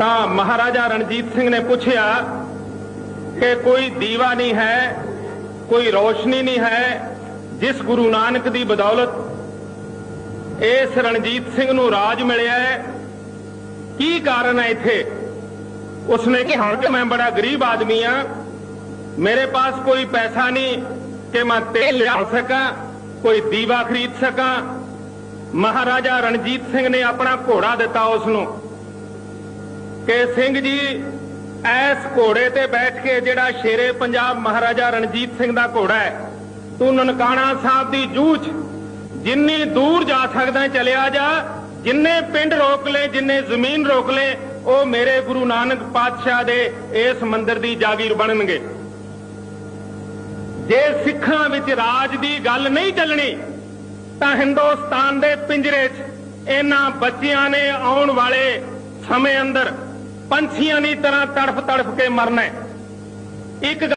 ਤਾਂ ਮਹਾਰਾਜਾ ਰਣਜੀਤ ਸਿੰਘ ਨੇ ਪੁੱਛਿਆ ਕਿ ਕੋਈ ਦੀਵਾ ਨਹੀਂ ਹੈ ਕੋਈ ਰੋਸ਼ਨੀ ਨਹੀਂ ਹੈ ਜਿਸ ਗੁਰੂ ਨਾਨਕ ਦੀ ਬਦੌਲਤ ਇਸ ਰਣਜੀਤ ਸਿੰਘ ਨੂੰ ਰਾਜ ਮਿਲਿਆ ਹੈ। ਕੀ ਕਾਰਨ ਹੈ ਇੱਥੇ? ਉਸਨੇ ਕਿਹਾ ਕਿ ਮੈਂ ਬੜਾ ਗਰੀਬ ਆਦਮੀ ਆ ਮੇਰੇ ਪਾਸ ਕੋਈ ਪੈਸਾ ਨਹੀਂ ਕਿ ਮੈਂ ਤੇਲ ਲਿਆ ਸਕਾਂ ਕੋਈ ਦੀਵਾ ਖਰੀਦ ਸਕਾਂ। ਮਹਾਰਾਜਾ ਰਣਜੀਤ ਸਿੰਘ ਨੇ ਆਪਣਾ ਘੋੜਾ ਦਿੱਤਾ ਉਸ ਨੂੰ ਕਿ ਸਿੰਘ ਜੀ, ਐਸ ਘੋੜੇ ਤੇ ਬੈਠ ਕੇ ਜਿਹੜਾ ਸ਼ੇਰੇ ਪੰਜਾਬ ਮਹਾਰਾਜਾ ਰਣਜੀਤ ਸਿੰਘ ਦਾ ਘੋੜਾ ਹੈ, ਤੂੰ ਨਨਕਾਣਾ ਸਾਹਿਬ ਦੀ ਜੂਝ, ਜਿੰਨੀ ਦੂਰ ਜਾ ਸਕਦਾ ਚਲਿਆ ਜਾ, ਜਿੰਨੇ ਪਿੰਡ ਰੋਕ ਲੈ, ਜਿੰਨੇ ਜ਼ਮੀਨ ਰੋਕ ਲੈ, ਉਹ ਮੇਰੇ ਗੁਰੂ ਨਾਨਕ ਪਾਤਸ਼ਾਹ ਦੇ ਇਸ ਮੰਦਿਰ ਦੀ ਜਾਗੀਰ ਬਣਨਗੇ। ਜੇ ਸਿੱਖਾਂ ਵਿੱਚ ਰਾਜ ਦੀ ਗੱਲ ਨਹੀਂ ਚੱਲਣੀ, ਤਾਂ ਹਿੰਦੁਸਤਾਨ ਦੇ ਪਿੰਜਰੇ 'ਚ ਇਹਨਾਂ ਬੱਚਿਆਂ ਨੇ ਆਉਣ ਵਾਲੇ ਸਮੇਂ ਅੰਦਰ ਪੰਛੀਆਂ ਦੀ ਤਰ੍ਹਾਂ ਤੜਫ ਤੜਫ ਕੇ ਮਰਨਾ ਹੈ। ਇੱਕ